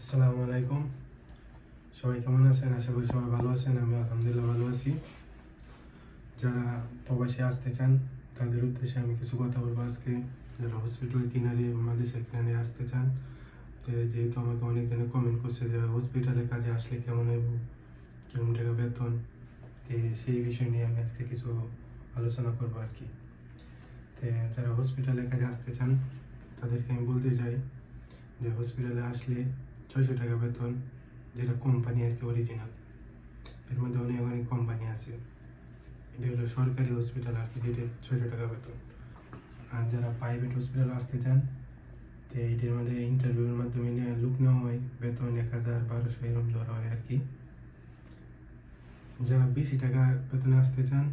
আসসালামু আলাইকুম। সবাই কেমন আছেন? আশা করি সবাই ভালো আছেন, আমি আলহামদুলিল্লাহ ভালো আছি। যারা প্রবাসী আসতে চান, তাদের উদ্দেশ্যে আমি কিছু কথা বলব আজকে। যারা হসপিটাল কিনারে বাংলাদেশের কিনারে আসতে চান যেহেতু আমাকে অনেকজনে কমেন্ট করছে যে হসপিটালে কাজে আসলে কেমন হইব? কেমন টাকা বেতন? তো সেই বিষয় নিয়ে আমি আজকে কিছু আলোচনা করব আর কি। তো যারা হসপিটালে কাজে আসতে চান, তাদেরকে আমি বলতে চাই যে হসপিটালে আসলে ছয়শো টাকা বেতন, যেটা কোম্পানি আর কি অরিজিনাল এর মধ্যে অনেক অনেক কোম্পানি আছে। এটা হলো সরকারি হসপিটাল আর কি, যেটা ছয়শো টাকা বেতন। আর যারা প্রাইভেট হসপিটাল আসতে চান, তো এইটার মধ্যে ইন্টারভিউর মাধ্যমে লুক নেওয়া হয়। বেতন এক হাজার, বারোশো এরকম ধরা হয় আর কি। যারা বেশি টাকা বেতনে আসতে চান,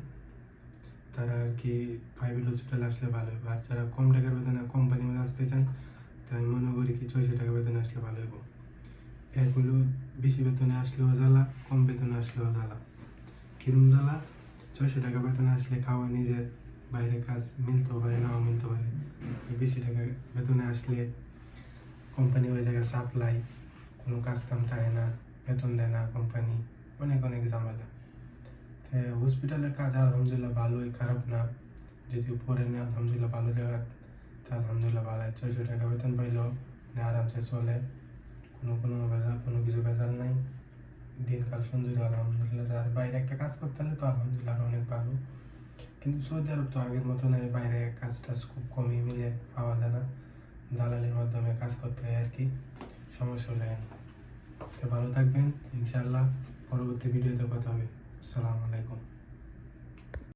তারা আর কি প্রাইভেট হসপিটাল আসলে ভালো হবে। আর যারা কম টাকার বেতনে কোম্পানির মধ্যে আসতে চান, তাই মনে করি কি ছয়শো টাকা বেতনে আসলে ভালো এগুলো বেশি বেতনে আসলেও জ্বালা, কম বেতনে আসলেও জ্বালা। কিরম জ্বালা? ছয়শো টাকা বেতনে আসলে খাওয়া নিজের বাইরে কাজ মিলতেও পারে, নাও মিলতে পারে। বেশি টাকা বেতনে আসলে কোম্পানি ওই জায়গায় সাপ্লাই কোনো কাজ কাম থাকে না, বেতন দেয় না কোম্পানি অনেক অনেক ঝামেলা। তো হসপিটালের কাজ আলহামদুলিল্লাহ ভালোই, খারাপ না। যদি পরে নেই আলহামদুলিল্লাহ ভালো জায়গা, তা আলহামদুলিল্লাহ ভালো ছয়শো টাকা বেতন পাইলেও আরামসে চলে, কোনো কোনো ভেজাল কোনো কিছু ভেজাল নাই দিনকাল সুন্দর, আলহামদুলিল্লাহ আর বাইরে একটা কাজ করতে হলে তো আলহামদুলিল্লাহ অনেক ভালো। কিন্তু সৌদি আরব তো আগের মতো নয় বাইরে কাজ টাজ খুব কমই মিলে পাওয়া যায় না। দালালির মাধ্যমে কাজ করতে হয় আর কি, সমস্যা হলে। তো ভালো থাকবেন, ইনশাআল্লাহ, পরবর্তী ভিডিওতে কথা হবে। আসসালামু আলাইকুম।